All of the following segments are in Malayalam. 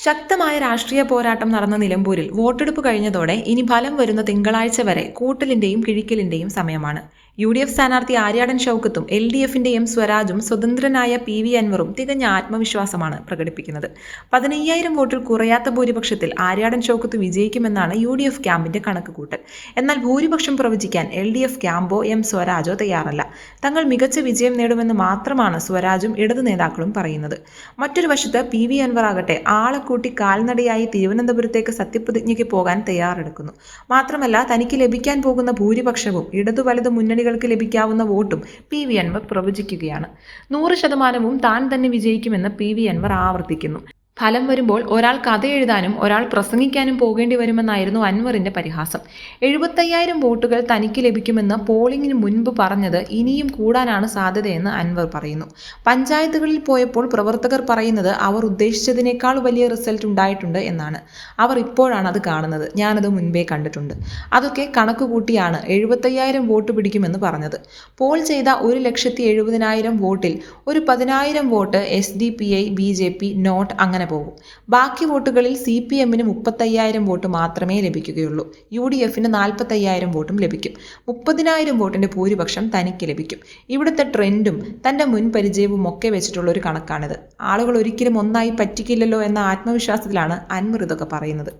ശക്തമായ രാഷ്ട്രീയ പോരാട്ടം നടന്ന നിലമ്പൂരിൽ വോട്ടെടുപ്പ് കഴിഞ്ഞതോടെ ഇനി ഫലം വരുന്ന തിങ്കളാഴ്ച വരെ കൂട്ടലിന്റെയും കിഴിക്കലിന്റെയും സമയമാണ്. യു ഡി എഫ് സ്ഥാനാർത്ഥി ആര്യാടൻ ഷൗക്കത്തും എൽ ഡി എഫിന്റെ എം സ്വരാജും സ്വതന്ത്രനായ പി വി അൻവറും തികഞ്ഞ ആത്മവിശ്വാസമാണ് പ്രകടിപ്പിക്കുന്നത്. പതിനയ്യായിരം വോട്ടിൽ കുറയാത്ത ഭൂരിപക്ഷത്തിൽ ആര്യാടൻ ഷൗക്കത്ത് വിജയിക്കുമെന്നാണ് യു ഡി എഫ് ക്യാമ്പിന്റെ കണക്കുകൂട്ടൽ. എന്നാൽ ഭൂരിപക്ഷം പ്രവചിക്കാൻ എൽ ഡി എഫ് ക്യാമ്പോ എം സ്വരാജോ തയ്യാറല്ല. തങ്ങൾ മികച്ച വിജയം നേടുമെന്ന് മാത്രമാണ് സ്വരാജും ഇടതു നേതാക്കളും പറയുന്നത്. മറ്റൊരു വശത്ത് പി വി അൻവർ ആകട്ടെ ആളെക്കൂട്ടി കാൽനടയായി തിരുവനന്തപുരത്തേക്ക് സത്യപ്രതിജ്ഞയ്ക്ക് പോകാൻ തയ്യാറെടുക്കുന്നു. മാത്രമല്ല തനിക്ക് ലഭിക്കാൻ പോകുന്ന ഭൂരിപക്ഷവും ഇടതു വലത് മുന്നണികൾക്ക് ലഭിക്കാവുന്ന വോട്ടും പി വി അൻവർ പ്രവചിക്കുകയാണ്. നൂറ് ശതമാനവും താൻ തന്നെ വിജയിക്കുമെന്ന് പി വി അൻവർ ആവർത്തിക്കുന്നു. ഫലം വരുമ്പോൾ ഒരാൾ കഥ എഴുതാനും ഒരാൾ പ്രസംഗിക്കാനും പോകേണ്ടി വരുമെന്നായിരുന്നു അൻവറിന്റെ പരിഹാസം. എഴുപത്തയ്യായിരം വോട്ടുകൾ തനിക്ക് ലഭിക്കുമെന്ന് പോളിംഗിന് മുൻപ് പറഞ്ഞത് ഇനിയും കൂടാനാണ് സാധ്യതയെന്ന് അൻവർ പറയുന്നു. പഞ്ചായത്തുകളിൽ പോയപ്പോൾ പ്രവർത്തകർ പറയുന്നത് അവർ ഉദ്ദേശിച്ചതിനേക്കാൾ വലിയ റിസൾട്ട് ഉണ്ടായിട്ടുണ്ട് എന്നാണ്. അവർ ഇപ്പോഴാണ് അത് കാണുന്നത്. ഞാനത് മുൻപേ കണ്ടിട്ടുണ്ട്. അതൊക്കെ കണക്ക് കൂട്ടിയാണ് എഴുപത്തയ്യായിരം വോട്ട് പിടിക്കുമെന്ന് പറഞ്ഞത്. പോൾ ചെയ്ത ഒരു ലക്ഷത്തി എഴുപതിനായിരം വോട്ടിൽ ഒരു പതിനായിരം vote S D P I B J P NOTA അങ്ങനെ പോകും ബാക്കി വോട്ടുകളിൽ സി പി എമ്മിന് മുപ്പത്തയ്യായിരം വോട്ട് മാത്രമേ ലഭിക്കുകയുള്ളൂ. യു ഡി എഫിന് നാൽപ്പത്തയ്യായിരം വോട്ടും ലഭിക്കും. മുപ്പതിനായിരം വോട്ടിന്റെ ഭൂരിപക്ഷം തനിക്ക് ലഭിക്കും. ഇവിടുത്തെ ട്രെൻഡും തന്റെ മുൻ പരിചയവും ഒക്കെ വെച്ചിട്ടുള്ള ഒരു കണക്കാണിത്. ആളുകൾ ഒരിക്കലും ഒന്നായി പറ്റിക്കില്ലല്ലോ എന്ന ആത്മവിശ്വാസത്തിലാണ് അൻവർ ഇതൊക്കെ പറയുന്നത്.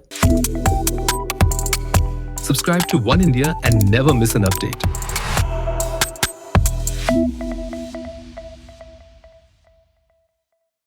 Subscribe to One India and never miss an.